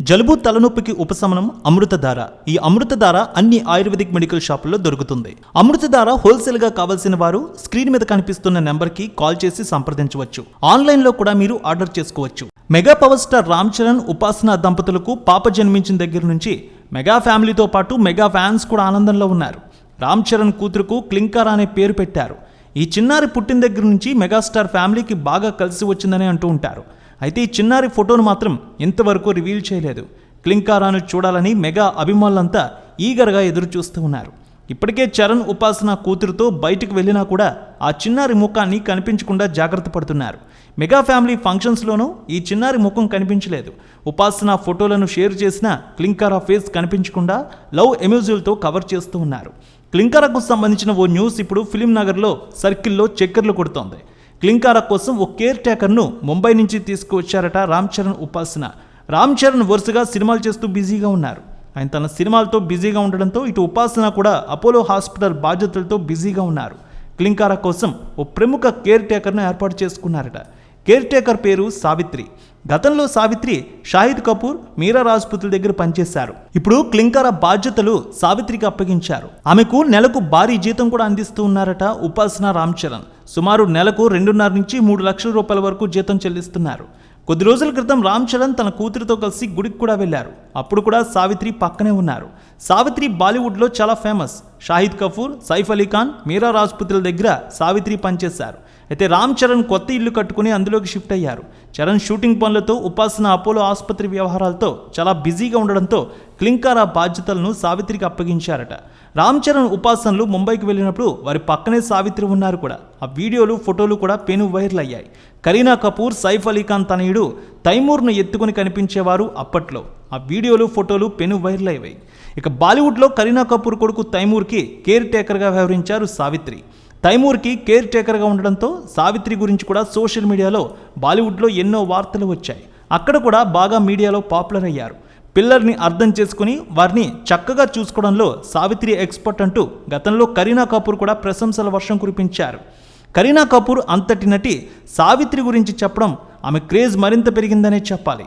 జలుబు తలనొప్పికి ఉపశమనం అమృతధార. ఈ అమృతధార అన్ని ఆయుర్వేదిక్ మెడికల్ షాపుల్లో దొరుకుతుంది. అమృతధార హోల్సేల్గా కావాల్సిన వారు స్క్రీన్ మీద కనిపిస్తున్న నెంబర్కి కాల్ చేసి సంప్రదించవచ్చు. ఆన్లైన్లో కూడా మీరు ఆర్డర్ చేసుకోవచ్చు. Mega power star Ram Charan Upasana దంపతులకు పాప జన్మించిన దగ్గర నుంచి మెగా ఫ్యామిలీతో పాటు మెగా ఫ్యాన్స్ కూడా ఆనందంలో ఉన్నారు. రామ్ చరణ్ కూతురుకు క్లింకర్ అనే పేరు పెట్టారు. ఈ చిన్నారి పుట్టిన దగ్గర నుంచి మెగాస్టార్ ఫ్యామిలీకి బాగా కలిసి వచ్చిందని అంటూ ఉంటారు. అయితే ఈ చిన్నారి ఫోటోను మాత్రం ఇంతవరకు రివీల్ చేయలేదు. క్లింకారాను చూడాలని మెగా అభిమానులంతా ఈగర్గా ఎదురు చూస్తూ ఉన్నారు. ఇప్పటికే చరణ్ ఉపాసన కూతురుతో బయటకు వెళ్ళినా కూడా ఆ చిన్నారి ముఖాన్ని కనిపించకుండా జాగ్రత్త పడుతున్నారు. మెగా ఫ్యామిలీ ఫంక్షన్స్లోనూ ఈ చిన్నారి ముఖం కనిపించలేదు. ఉపాసన ఫోటోలను షేర్ చేసిన క్లింకారా ఫేస్ కనిపించకుండా లవ్ ఎమ్యూజిల్తో కవర్ చేస్తూ ఉన్నారు. క్లింకారాకు సంబంధించిన ఓ న్యూస్ ఇప్పుడు ఫిలిం నగర్లో సర్కిల్లో చక్కర్లు కొడుతోంది. క్లింకార కోసం ఓ కేర్ టేకర్ను ముంబై నుంచి తీసుకువచ్చారట రామ్ చరణ్ ఉపాసన. రామ్ చరణ్ వరుసగా సినిమాలు చేస్తూ బిజీగా ఉన్నారు. ఆయన తన సినిమాలతో బిజీగా ఉండడంతో ఇటు ఉపాసన కూడా అపోలో హాస్పిటల్ బాధ్యతలతో బిజీగా ఉన్నారు. క్లింకార కోసం ఓ ప్రముఖ కేర్ టేకర్ను ఏర్పాటు చేసుకున్నారట. కేర్ టేకర్ పేరు సావిత్రి. గతంలో సావిత్రి షాహిద్ కపూర్ మీరా రాజ్పుతుల దగ్గర పనిచేశారు. ఇప్పుడు క్లింకార బాధ్యతలు సావిత్రికి అప్పగించారు. ఆమెకు నెలకు భారీ జీతం కూడా అందిస్తూ ఉన్నారట ఉపాసన రామ్ చరణ్. సుమారు నెలకు రెండున్నర నుంచి మూడు లక్షల రూపాయల వరకు జీతం చెల్లిస్తున్నారు. కొద్ది రోజుల క్రితం రామ్ చరణ్ తన కూతురితో కలిసి గుడికి కూడా వెళ్ళారు. అప్పుడు కూడా సావిత్రి పక్కనే ఉన్నారు. సావిత్రి బాలీవుడ్లో చాలా ఫేమస్. షాహిద్ కపూర్ సైఫ్ అలీ ఖాన్ మీరా రాజ్పుత్రుల దగ్గర సావిత్రి పనిచేశారు. అయితే రామ్ చరణ్ కొత్త ఇల్లు కట్టుకుని అందులోకి షిఫ్ట్ అయ్యారు. చరణ్ షూటింగ్ పనులతో ఉపాసన అపోలో ఆసుపత్రి వ్యవహారాలతో చాలా బిజీగా ఉండడంతో క్లింకారా బాధ్యతలను సావిత్రికి అప్పగించారట. రామ్ చరణ్ ఉపాసనలు ముంబైకి వెళ్ళినప్పుడు వారి పక్కనే సావిత్రి ఉన్నారు కూడా. ఆ వీడియోలు ఫోటోలు కూడా పెను వైరల్ అయ్యాయి. కరీనా కపూర్ సైఫ్ అలీ ఖాన్ తనయుడు తైమూర్ను ఎత్తుకుని కనిపించేవారు అప్పట్లో. ఆ వీడియోలు ఫోటోలు పెను వైరల్ అయ్యాయి. ఇక బాలీవుడ్లో కరీనా కపూర్ కొడుకు తైమూర్కి కేర్ టేకర్గా వ్యవహరించారు సావిత్రి. తైమూర్కి కేర్ టేకర్గా ఉండడంతో సావిత్రి గురించి కూడా సోషల్ మీడియాలో బాలీవుడ్లో ఎన్నో వార్తలు వచ్చాయి. అక్కడ కూడా బాగా మీడియాలో పాపులర్ అయ్యారు. పిల్లల్ని అర్థం చేసుకుని వారిని చక్కగా చూసుకోవడంలో సావిత్రి ఎక్స్పర్ట్ అంటూ గతంలో కరీనా కపూర్ కూడా ప్రశంసల వర్షం కురిపించారు. కరీనా కపూర్ అంతటి నటి సావిత్రి గురించి చెప్పడం ఆమె క్రేజ్ మరింత పెరిగిందనే చెప్పాలి.